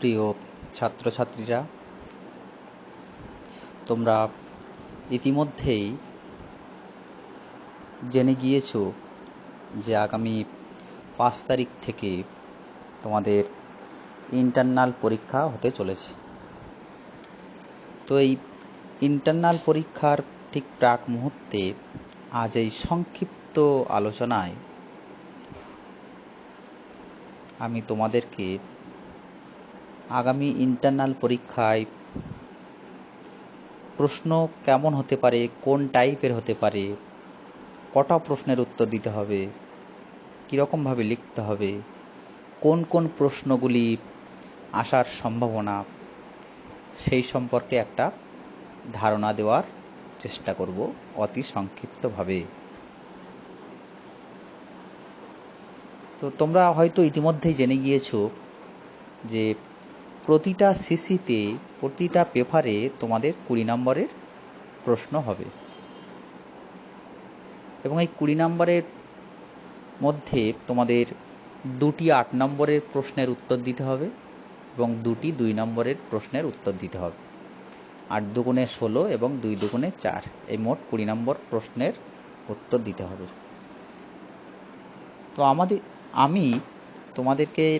প্রিয় ছাত্রছাত্রীরা, তোমরা ইতিমধ্যেই জেনে গিয়েছো যে আগামী পাঁচ তারিখ থেকে তোমাদের ইন্টারনাল পরীক্ষা হতে চলেছে। তো এই ইন্টারনাল পরীক্ষার ঠিক প্রাক মুহূর্তে আজ এই সংক্ষিপ্ত আলোচনায় আমি তোমাদেরকে আগামী ইন্টারনাল পরীক্ষায় প্রশ্ন কেমন হতে পারে, কোন টাইপের হতে পারে, কটা প্রশ্নের উত্তর দিতে হবে কীরকমভাবে লিখতে হবে, কোন কোন প্রশ্নগুলি আসার সম্ভাবনা, সেই সম্পর্কে একটা ধারণা দেওয়ার চেষ্টা করব অতি সংক্ষিপ্তভাবে। তো তোমরা হয়তো ইতিমধ্যেই জেনে গিয়েছো যে প্রতিটা সিসিতে প্রতিটা পেপারে তোমাদের কুড়ি নম্বরের প্রশ্ন হবে। এবং এই কুড়ি নম্বরের মধ্যে তোমাদের দুটি আট নম্বরের প্রশ্নের উত্তর দিতে হবে এবং দুটি দুই নম্বরের প্রশ্নের উত্তর দিতে হবে। আট দুগুণে ষোলো এবং দুই দুগুণে চার, এই মোট কুড়ি নম্বর প্রশ্নের উত্তর দিতে হবে। তো আমাদের, আমি তোমাদেরকে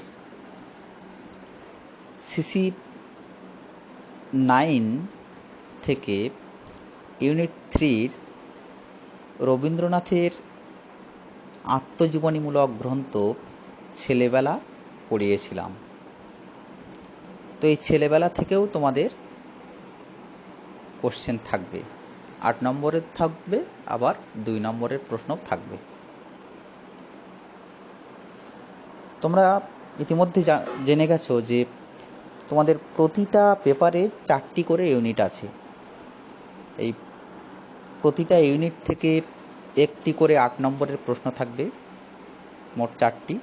সিসি নাইন থেকে ইউনিট থ্রির রবীন্দ্রনাথের আত্মজীবনীমূলক গ্রন্থ ছেলেবেলা পড়িয়েছিলাম। তো এই ছেলেবেলা থেকেও তোমাদের কোশ্চেন থাকবে। আট নম্বরের থাকবে, আবার দুই নম্বরের প্রশ্ন থাকবে। তোমরা ইতিমধ্যে জেনে গেছো যে তোমাদের প্রতিটা পেপারে চারটি করে ইউনিট আছে। এই প্রতিটা ইউনিট থেকে একটি করে আট নম্বরের প্রশ্ন থাকবে, মোট চারটি।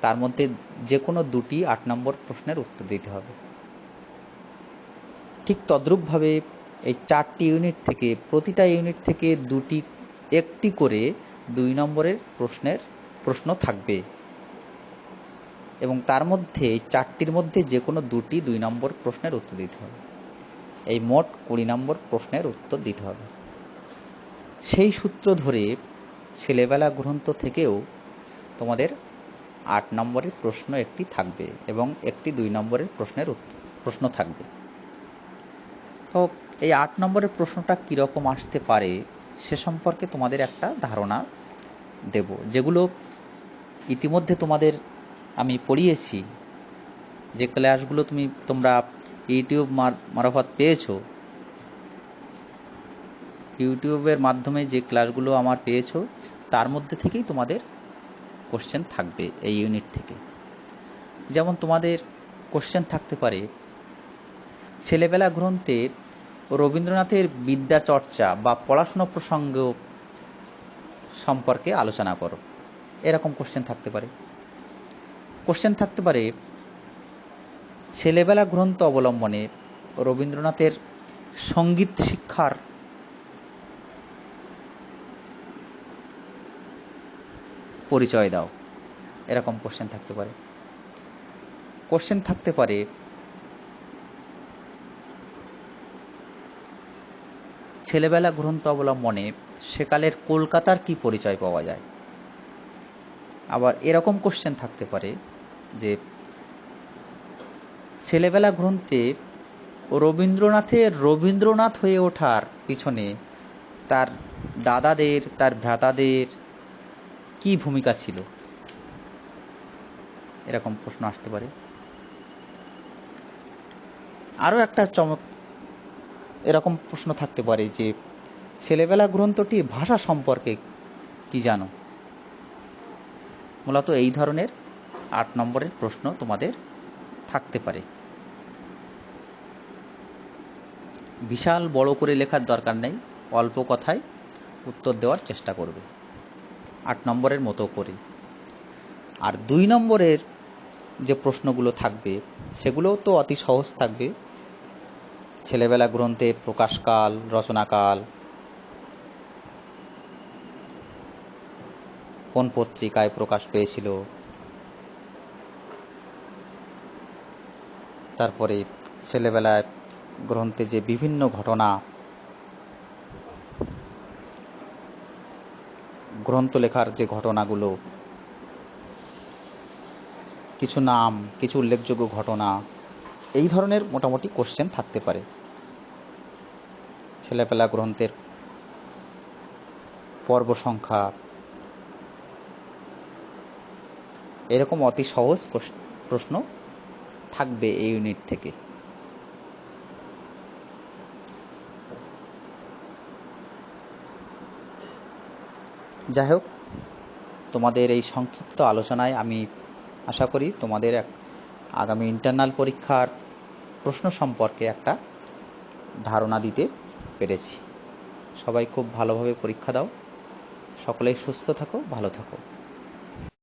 তার মধ্যে যে কোনো দুটি আট নম্বর প্রশ্নের উত্তর দিতে হবে। ঠিক তদ্রূপভাবে এই চারটি ইউনিট থেকে, প্রতিটা ইউনিট থেকে দুটি, একটি করে দুই নম্বরের প্রশ্নের প্রশ্ন থাকবে। এবং তার মধ্যে, চারটির মধ্যে যে কোনো দুটি দুই নম্বর প্রশ্নের উত্তর দিতে হবে। এই মোট কুড়ি নম্বর প্রশ্নের উত্তর দিতে হবে। সেই সূত্র ধরে ছেলেবেলা গ্রন্থ থেকেও তোমাদের আট নম্বরের প্রশ্ন একটি থাকবে এবং একটি দুই নম্বরের প্রশ্নের প্রশ্ন থাকবে। তো এই আট নম্বরের প্রশ্নটা কীরকম আসতে পারে সে সম্পর্কে তোমাদের একটা ধারণা দেব, যেগুলো ইতিমধ্যে তোমাদের আমি পড়িয়েছি। যে ক্লাসগুলো তুমি, তোমরা ইউটিউব মারফত পেয়েছ, ইউটিউবের মাধ্যমে যে ক্লাসগুলো আমার পেয়েছ, তার মধ্যে থেকেই তোমাদের কোশ্চেন থাকবে এই ইউনিট থেকে। যেমন তোমাদের কোশ্চেন থাকতে পারে, ছেলেবেলা গ্রন্থে রবীন্দ্রনাথের বিদ্যা চর্চা বা পড়াশোনা প্রসঙ্গ সম্পর্কে আলোচনা করো। এরকম কোশ্চেন থাকতে পারে। কোশ্চেন থাকতে পারে, ছেলেবেলা গ্রন্থ অবলম্বনে রবীন্দ্রনাথের সংগীত শিক্ষার পরিচয় দাও। এরকম কোশ্চেন থাকতে পারে। কোশ্চেন থাকতে পারে, ছেলেবেলা গ্রন্থ অবলম্বনে সেকালের কলকাতার কি পরিচয় পাওয়া যায়? আবার এরকম কোশ্চেন থাকতে পারে যে ছেলেবেলা গ্রন্থে রবীন্দ্রনাথের রবীন্দ্রনাথ হয়ে ওঠার পিছনে তার দাদাদের, তার ভ্রাতাদের কি ভূমিকা ছিল? এরকম প্রশ্ন আসতে পারে। আরও একটা চমক, এরকম প্রশ্ন থাকতে পারে যে ছেলেবেলা গ্রন্থটির ভাষা সম্পর্কে কি জানো? মূলত এই ধরনের আট নম্বরের প্রশ্ন তোমাদের থাকতে পারে। বিশাল বড় করে লেখার দরকার নেই, অল্প কথায় উত্তর দেওয়ার চেষ্টা করবে। আট নম্বরের মতো করে। আর দুই নম্বরের যে প্রশ্নগুলো থাকবে, সেগুলোও তো অতি সহজ থাকবে। ছেলেবেলা গ্রন্থে প্রকাশকাল, রচনাকাল, কোন পত্রিকায় প্রকাশ পেয়েছিল তারপরে ছেলেবেলায় গ্রন্থে যে বিভিন্ন ঘটনা, গ্রন্থ লেখার যে ঘটনাগুলো, কিছু নাম, কিছু উল্লেখযোগ্য ঘটনা, এই ধরনের মোটামুটি কোশ্চেন থাকতে পারে। ছেলেবেলা গ্রন্থের পর্ব সংখ্যা, এরকম অতি সহজ প্রশ্ন থাকবে এই ইউনিট থেকে। যাই হোক, তোমাদের এই সংক্ষিপ্ত আলোচনায় আমি আশা করি তোমাদের এক আগামী ইন্টারনাল পরীক্ষার প্রশ্ন সম্পর্কে একটা ধারণা দিতে পেরেছি। সবাই খুব ভালোভাবে পরীক্ষা দাও। সকলেই সুস্থ থাকো, ভালো থাকো।